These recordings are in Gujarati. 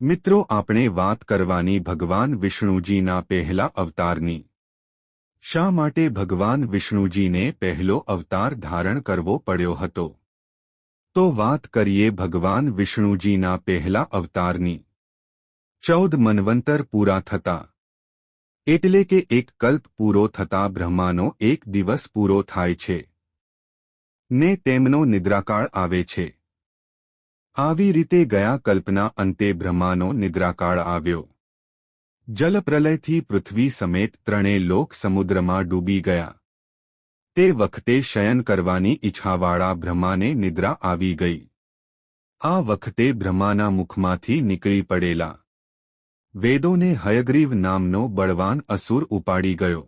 મિત્રો, આપણે વાત કરવાની ભગવાન વિષ્ણુજીના પહેલા અવતારની. શા માટે ભગવાન વિષ્ણુજીને પહેલો અવતાર ધારણ કરવો પડ્યો હતો? તો વાત કરીએ ભગવાન વિષ્ણુજીના પહેલા અવતારની. ચૌદ મનવંતર પૂરા થતા. એટલે કે એક કલ્પ પૂરો થતા બ્રહ્માનો એક દિવસ પૂરો થાય છે. ને તેમનો નિદ્રાકાળ આવે છે. આવી રીતે ગયા કલ્પના અંતે બ્રહ્માનો નિદ્રાકાળ આવ્યો. જલપ્રલયથી પૃથ્વી સમેત ત્રણેય લોક સમુદ્રમાં ડૂબી ગયા. તે વખતે શયન કરવાની ઈચ્છાવાળા બ્રહ્માને નિદ્રા આવી ગઈ. આ વખતે બ્રહ્માના મુખમાંથી નીકળી પડેલા. વેદોને હયગ્રીવ નામનો બળવાન અસુર ઉપાડી ગયો.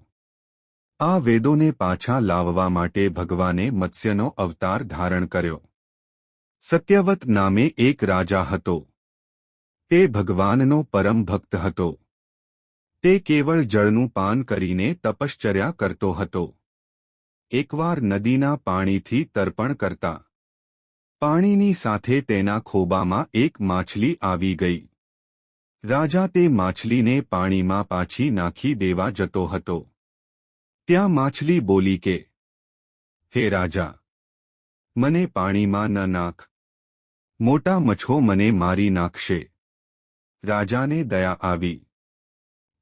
આ વેદોને પાછા લાવવા માટે ભગવાને મત્સ્યનો અવતાર ધારણ કર્યો. સત્યવત નામે એક રાજા હતો. તે ભગવાનનો પરમ ભક્ત હતો. તે કેવળ જળનું પાન કરીને તપશ્ચર્યા કરતો હતો. એકવાર નદીના પાણીથી તર્પણ કરતા પાણીની સાથે તેના ખોબામાં એક માછલી આવી ગઈ. રાજા તે માછલીને પાણીમાં પાછી નાખી દેવા જતો હતો. ત્યાં માછલી બોલી કે, હે રાજા, મને પાણીમાં ન નાખ. મોટા મછો મને મારી નાખશે. રાજાને દયા આવી.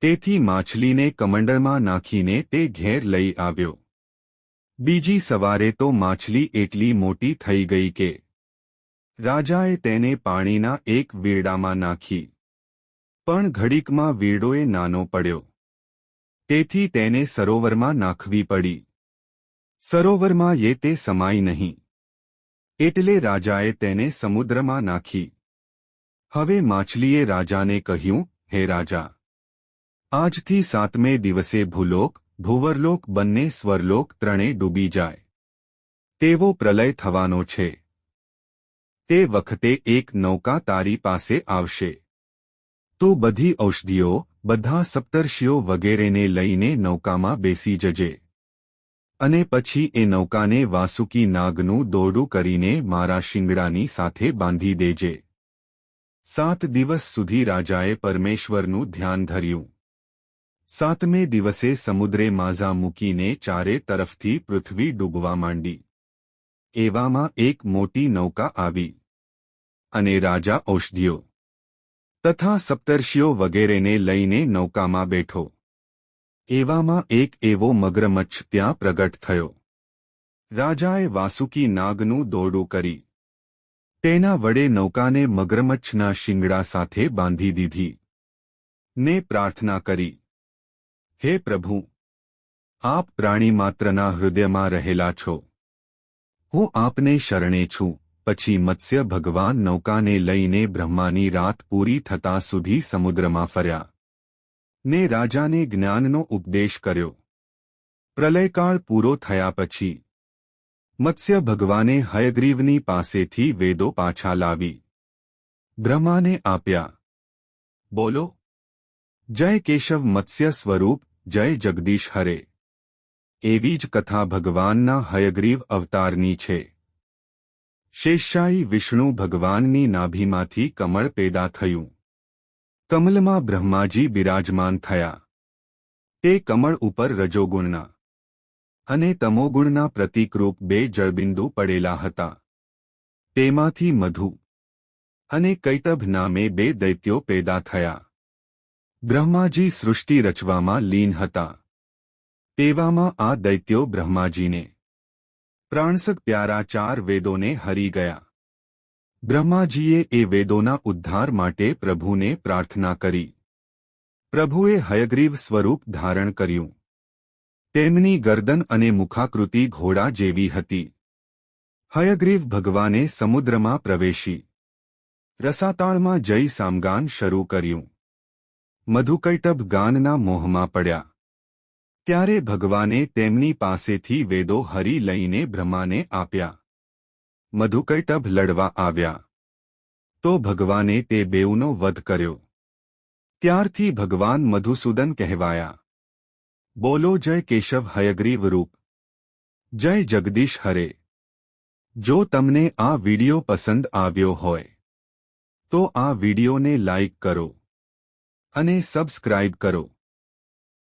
તેથી માછલીને કમંડળમાં નાખીને તે ઘેર લઈ આવ્યો. બીજી સવારે તો માછલી એટલી મોટી થઈ ગઈ કે રાજાએ તેને પાણીના એક વીરડામાં નાખી. પણ ઘડીકમાં વીરડોએ નાનો પડ્યો. તેથી તેને સરોવરમાં નાખવી પડી. સરોવરમાં એ તે સમાઈ નહીં. એટલે રાજાએ તેને સમુદ્રમાં નાખી. હવે માછલીએ રાજાને કહ્યું, હે રાજા, આજથી સાતમે દિવસે ભૂલોક, ભૂવરલોક બંને સ્વરલોક ત્રણે ડૂબી જાય. તેવો પ્રલય થવાનો છે. તે વખતે એક નૌકા તારી પાસે આવશે. તો બધી ઔષધિઓ, બધા સપ્તર્ષિઓ વગેરેને લઈને નૌકામાં બેસી જજે. અને પછી એ નૌકાને વાસુકી નાગનું દોરડું કરીને મારા શિંગડાની સાથે બાંધી દેજે. સાત દિવસ સુધી રાજાએ પરમેશ્વરનું ધ્યાન ધર્યું. સાતમે દિવસે સમુદ્રે માઝા મૂકીને ચારે તરફથી પૃથ્વી ડૂબવા માંડી. એવામાં એક મોટી નૌકા આવી. અને રાજા ઔષધિઓ તથા સપ્તર્ષિઓ વગેરેને લઈને નૌકામાં બેઠો. એવામાં એક એવો મગરમચ્છ ત્યાં પ્રગટ થયો. રાજાએ વાસુકી નાગનું દોરડું કરી. તેના વડે નૌકાને મગરમચ્છના શિંગડા સાથે બાંધી દીધી. ને પ્રાર્થના કરી. હે પ્રભુ, આપ પ્રાણી માત્રના હૃદયમાં રહેલા છો. હું આપને શરણે છું, પછી મત્સ્ય ભગવાન નૌકાને લઈને બ્રહ્માની રાત પૂરી થતા સુધી સમુદ્રમાં ફર્યા. ને રાજાને જ્ઞાનનો ઉપદેશ કર્યો. પ્રલયકાળ પૂરો થયા પછી, મત્સ્ય ભગવાને હયગ્રીવની પાસેથી વેદો પાછા લાવી. બ્રહ્માને આપ્યા. બોલો, જય કેશવ મત્સ્ય સ્વરૂપ, જય જગદીશ હરે. એવી જ કથા ભગવાનના હયગ્રીવ અવતારની છે. શેષશાહી વિષ્ણુ ભગવાનની નાભીમાંથી કમળ પેદા થયું. કમલમાં બ્રહ્માજી બિરાજમાન થયા. તે કમળ ઉપર રજોગુણના અને તમોગુણના પ્રતિકરૂપ બે જળબિંદુ પડેલા હતા. તેમાંથી મધુ અને કૈટભ નામે બે દૈત્યો પેદા થયા. બ્રહ્માજી સૃષ્ટિ રચવામાં લીન હતા. તેવામાં આ દૈત્યો બ્રહ્માજીને પ્રાણસક પ્યારા ચાર વેદોને હરી ગયા. બ્રહ્માજીએ એ વેદોના ઉદ્ધાર માટે પ્રભુને પ્રાર્થના કરી. પ્રભુએ હયગ્રીવ સ્વરૂપ ધારણ કર્યું. તેમની ગરદન અને મુખાકૃતિ ઘોડા જેવી હતી. હયગ્રીવ ભગવાને સમુદ્રમાં પ્રવેશી. રસાતાળમાં જઈ સામગાન શરૂ કર્યું. મધુકૈટભ ગાનના મોહમાં પડ્યા. ત્યારે ભગવાને તેમની પાસેથી વેદો હરી લઈને બ્રહ્માને આપ્યા. મધુકૈટભ લડવા આવ્યા. તો ભગવાને તે બેઉનો વધ કર્યો. ત્યારથી ભગવાન મધુસૂદન કહેવાયા. બોલો જય કેશવ હયગ્રીવ રૂપ. જય જગદીશ હરે. જો તમને આ વિડિયો પસંદ આવ્યો હોય, તો આ વિડિયોને લાઇક કરો. અને સબસ્ક્રાઇબ કરો.